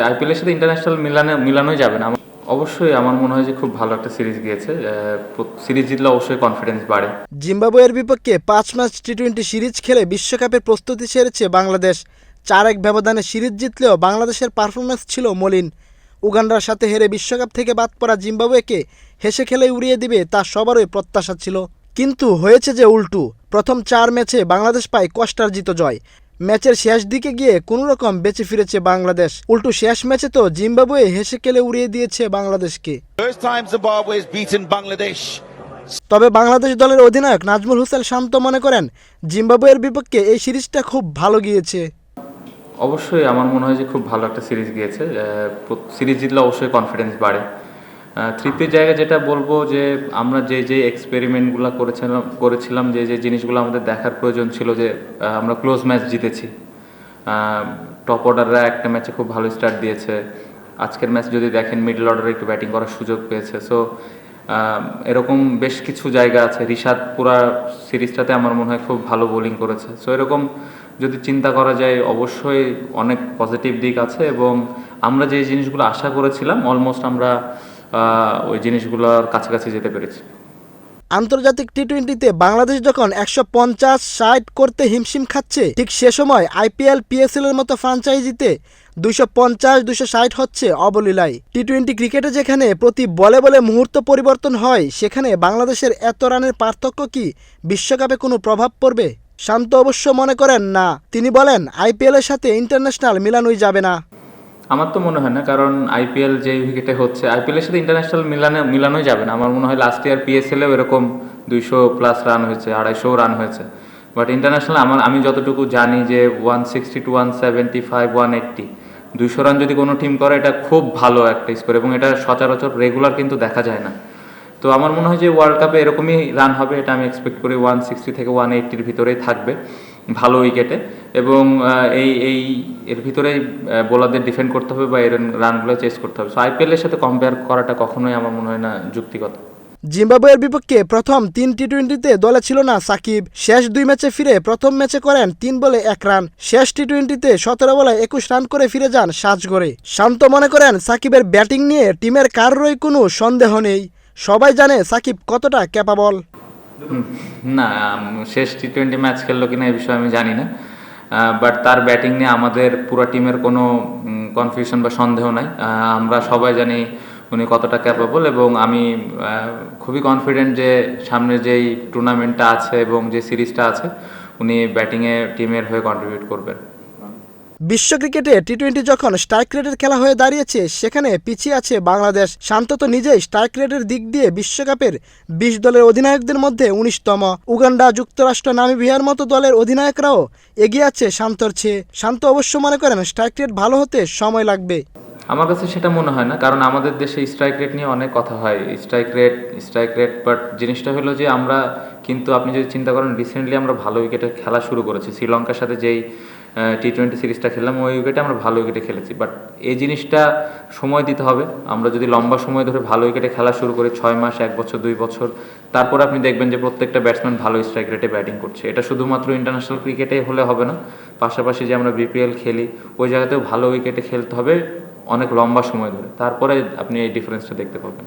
আইপিএলের সাথে ইন্টারন্যাশনাল মিলানে, মিলানোই যাবে না। অবশ্যই আমার মনে হয় যে খুব ভালো একটা সিরিজ গিয়েছে। সিরিজ জিতলে অবশ্যই কনফিডেন্স বাড়ে। জিম্বাবুয়ের বিপক্ষে পাঁচ ম্যাচ টি টোয়েন্টি সিরিজ খেলে বিশ্বকাপের প্রস্তুতি সেরেছে বাংলাদেশ। চার এক ব্যবধানে সিরিজ জিতলেও বাংলাদেশের পারফরমেন্স ছিল মলিন। উগান্ডার সাথে হেরে বিশ্বকাপ থেকে বাদ পড়া জিম্বাবুয়েকে হেসে খেলে উড়িয়ে দিবে তা সবারই প্রত্যাশা ছিল। কিন্তু হয়েছে যে উল্টু। প্রথম চার ম্যাচে বাংলাদেশ পায় কষ্টার্জিত জয়। ম্যাচের শেষ দিকে গিয়ে কোনো রকম বেঁচে ফিরেছে বাংলাদেশ। উল্টো শেষ ম্যাচে তো জিম্বাবুয়ে হেসে খেলে উড়িয়ে দিয়েছে বাংলাদেশকে. তবে বাংলাদেশ দলের অধিনায়ক নাজমুল হোসেন শান্ত মনে করেন জিম্বাবুয়ের বিপক্ষে এই সিরিজটা খুব ভালো গিয়েছে। অবশ্যই আমার মনে হয় যে খুব ভালো একটা সিরিজ গিয়েছে। সিরিজ জিতলে অবশ্যই কনফিডেন্স বাড়ে। তৃতীয় জায়গায় যেটা বলব যে আমরা যে যে এক্সপেরিমেন্টগুলো করেছিলাম করেছিলাম, যে যে জিনিসগুলো আমাদের দেখার প্রয়োজন ছিল যে আমরা ক্লোজ ম্যাচ জিতেছি। টপ অর্ডাররা একটা ম্যাচে খুব ভালো স্টার্ট দিয়েছে। আজকের ম্যাচ যদি দেখেন মিডল অর্ডারে একটু ব্যাটিং করার সুযোগ পেয়েছে। সো এরকম বেশ কিছু জায়গা আছে। রিশাদ পুরা সিরিজটাতে আমার মনে হয় খুব ভালো বোলিং করেছে। সো এরকম যদি চিন্তা করা যায়, অবশ্যই অনেক পজিটিভ দিক আছে এবং আমরা যে জিনিসগুলো আশা করেছিলাম অলমোস্ট আমরা ওই জিনিসগুলোর কাছাকাছি যেতে পেরেছি। আন্তর্জাতিক টি টোয়েন্টিতে বাংলাদেশ যখন একশো পঞ্চাশ, ষাট করতে হিমশিম খাচ্ছে, ঠিক সে সময় আইপিএল পিএসএল এর মতো ফ্রাঞ্চাইজিতে দুইশো পঞ্চাশ, দুশো ষাট হচ্ছে অবলীলায়। টি টোয়েন্টি ক্রিকেটে যেখানে প্রতি বলে বলে মুহূর্ত পরিবর্তন হয়, সেখানে বাংলাদেশের এত রানের পার্থক্য কি বিশ্বকাপে কোনো প্রভাব পড়বে? শান্ত অবশ্য মনে করেন, না। তিনি বলেন আইপিএল এর সাথে ইন্টারন্যাশনাল মিলানোই যাবে না। আমার তো মনে হয় না, কারণ আইপিএল যে উইকেটে হচ্ছে আইপিএলের সাথে ইন্টারন্যাশনাল মিলানো, মিলানোই যাবে না। আমার মনে হয় লাস্ট ইয়ার পিএসএলেও এরকম দুইশো প্লাস রান হয়েছে, আড়াইশো রান হয়েছে। বাট ইন্টারন্যাশনাল আমার, আমি যতটুকু জানি যে one sixty two one seventy five one eighty দুইশো রান যদি কোনো টিম করে, এটা খুব ভালো একটা স্কোর এবং এটা সচরাচর রেগুলার কিন্তু দেখা যায় না। তো আমার মনে হয় যে ওয়ার্ল্ড কাপে এরকমই রান হবে, এটা আমি এক্সপেক্ট করি। ওয়ান সিক্সটি থেকে ওয়ান এইট্টির ভিতরেই থাকবে, ভালো উইকেটে এবং এই এই, এর ভিতরেই বোলারদের ডিফেন্ড করতে হবে বা এর রানগুলো চেস করতে হবে। সো আইপিএলের সাথে কম্পেয়ার করাটা কখনোই আমার মনে হয় না যুক্তিগত। জিম্বাবুয়ের বিপক্ষে প্রথম তিন টি টোয়েন্টিতে দলে ছিল না সাকিব। শেষ দুই ম্যাচে ফিরে প্রথম ম্যাচে করেন তিন বলে এক রান। শেষ টি টোয়েন্টিতে সতেরো বলে একুশ রান করে ফিরে যান সাজগড়ে শান্ত মনে করেন সাকিবের ব্যাটিং নিয়ে টিমের কারোরই কোনো সন্দেহ নেই। সবাই জানে সাকিব কতটা ক্যাপাবল না শেষ টি টোয়েন্টি ম্যাচ খেললো কিনা এই বিষয়ে আমি জানি না। বাট তার ব্যাটিং নিয়ে আমাদের পুরো টিমের কোনো কনফিউশন বা সন্দেহ নাই। আমরা সবাই জানি উনি কতটা ক্যাপেবল এবং আমি খুবই কনফিডেন্ট যে সামনে যেই টুর্নামেন্টটা আছে এবং যে সিরিজটা আছে, উনি ব্যাটিংয়ে টিমের হয়ে কন্ট্রিবিউট করবেন। বিশ্ব ক্রিকেটে টি টোয়েন্টি যখন স্ট্রাইক রেটের খেলা হয়ে দাঁড়িয়েছে, সেখানে পিছিয়ে আছে বাংলাদেশ। শান্ত তো নিজেই স্ট্রাইক রেটের দিক দিয়ে বিশ্বকাপের বিশ দলের অধিনায়কদের মধ্যে উনিশতম। উগান্ডা যুক্তরাষ্ট্র নামিবিয়ার মতো দলের অধিনায়করাও এগিয়ে আছে শান্তর চেয়ে। শান্ত অবশ্য মনে করেন স্ট্রাইক রেট ভালো হতে সময় লাগবে। আমার কাছে সেটা মনে হয় না, কারণ আমাদের দেশে স্ট্রাইক রেট নিয়ে অনেক কথা হয়। Strike rate strike rate but জিনিসটা হলো যে আমরা কিন্তু আপনি যদি চিন্তা করেন রিসেন্টলি আমরা ভালো উইকেটে খেলা শুরু করেছি। শ্রীলঙ্কার সাথে যেই টি টোয়েন্টি সিরিজটা খেললাম, ওই উইকেটে আমরা ভালো উইকেটে খেলেছি। বাট এই জিনিসটা সময় দিতে হবে। আমরা যদি লম্বা সময় ধরে ভালো উইকেটে খেলা শুরু করি, ছয় মাস, এক বছর, দুই বছর, তারপর আপনি দেখবেন যে প্রত্যেকটা ব্যাটসম্যান ভালো স্ট্রাইক রেটে ব্যাটিং করছে। এটা শুধুমাত্র ইন্টারন্যাশনাল ক্রিকেটে হলে হবে না। পাশাপাশি যে আমরা বিপিএল খেলি, ওই জায়গাতেও ভালো উইকেটে খেলতে হবে অনেক লম্বা সময় ধরে। তারপরে আপনি এই ডিফারেন্সটা দেখতে পাবেন।